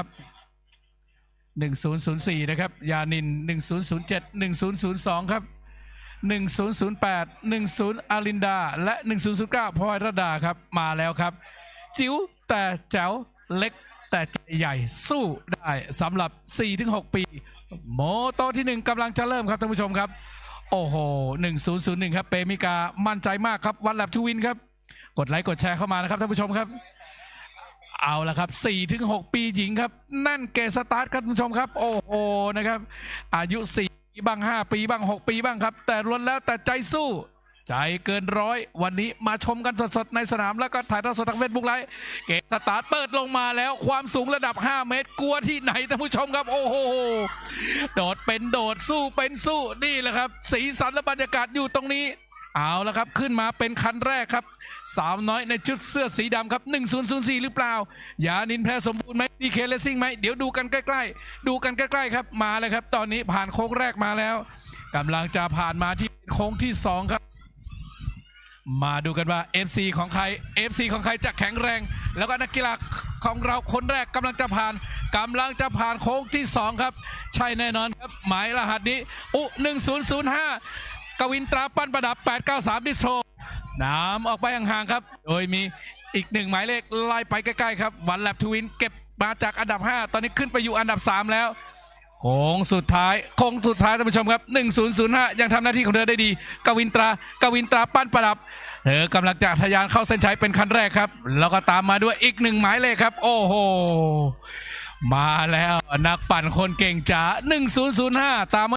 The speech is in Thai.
ครับหนึ่งศูนย์ศูนย์สี่นะครับ ยานินหนึ่งศูนย์ศูนย์เจ็ดหนึ่งศูนย์ศูนย์สองครับหนึ่งศูนย์ศูนย์แปดหนึ่งศูนย์อารินดา และหนึ่งศูนย์ศูนย์เก้าพลอยรดาครับ มาแล้วครับ จิ๋วแต่แจ๋วเล็กแต่ใจใหญ่สู้ได้สำหรับ 4-6 ปี โมโตที่ 1กำลังจะเริ่มครับท่านผู้ชมครับ โอ้โห 1001 ครับ เปมิกามั่นใจมากครับ วันแลบทูวินครับ กดไลค์กดแชร์เข้ามานะครับท่านผู้ชมครับ เอาละครับ4-6ปีหญิงครับ นั่นเกสตาร์ทครับท่านผู้ชมครับ โอ้โหนะครับ อายุ4ปีบ้าง 5 ปีบ้าง 6 ปีบ้างครับ แต่ล้วนแล้วแต่ใจสู้ ใจเกินร้อย วันนี้มาชมกันสดๆ ในสนามแล้วก็ถ่ายทอดสดทางเฟซบุ๊กไลฟ์เกตสตาร์ทเปิดลงมาแล้วความสูงระดับ 5 เมตร กลัวที่ไหนท่านผู้ชมครับ โอ้โห โดดเป็นโดดสู้เป็นสู้นี่แหละครับ สีสันและบรรยากาศอยู่ตรงนี้ เอาละครับขึ้นมาเป็นคันแรกครับ สาวน้อยในชุดเสื้อสีดำครับ 1004 หรือเปล่ายานินแพรสมบูรณ์ไหมซีเคเลซิ่งไหมเดี๋ยวดูกันใกล้ ๆ ดูกันใกล้ๆครับมาเลยครับ ตอนนี้ผ่านโค้งแรกมาแล้วกำลังจะผ่านมาที่โค้งที่สองครับ มาดูกันว่า FC ของใคร FC ของใครจะแข็งแรง แล้วก็นักกีฬาของเราคนแรกกำลังจะผ่านกำลังจะผ่านโค้งที่ 2 ครับ ใช่แน่นอนครับ หมายรหัสนี้อุ1005 กวินตราปั้นประดับ 893 ดิสโทน้ำออกไปห่างๆครับ โดยมีอีกหนึ่งหมายเลขไล่ไปใกล้ๆครับ วันแลบทวินเก็บมาจากอันดับ 5 ตอนนี้ขึ้นไปอยู่อันดับ 3 แล้วโค้งสุดท้ายโค้งสุดท้ายท่านผู้ชมครับ 1005 ยังทำหน้าที่ของเธอได้ดี กวินตรากวินตราปั้นประดับเธอกำลังจะทะยานเข้าเส้นชัยเป็นคันแรกครับ แล้วก็ตามมาด้วยอีกหนึ่งหมายเลขครับ โอ้โห มาแล้วนักปั่นคนเก่งจ๋า1005 ตามมา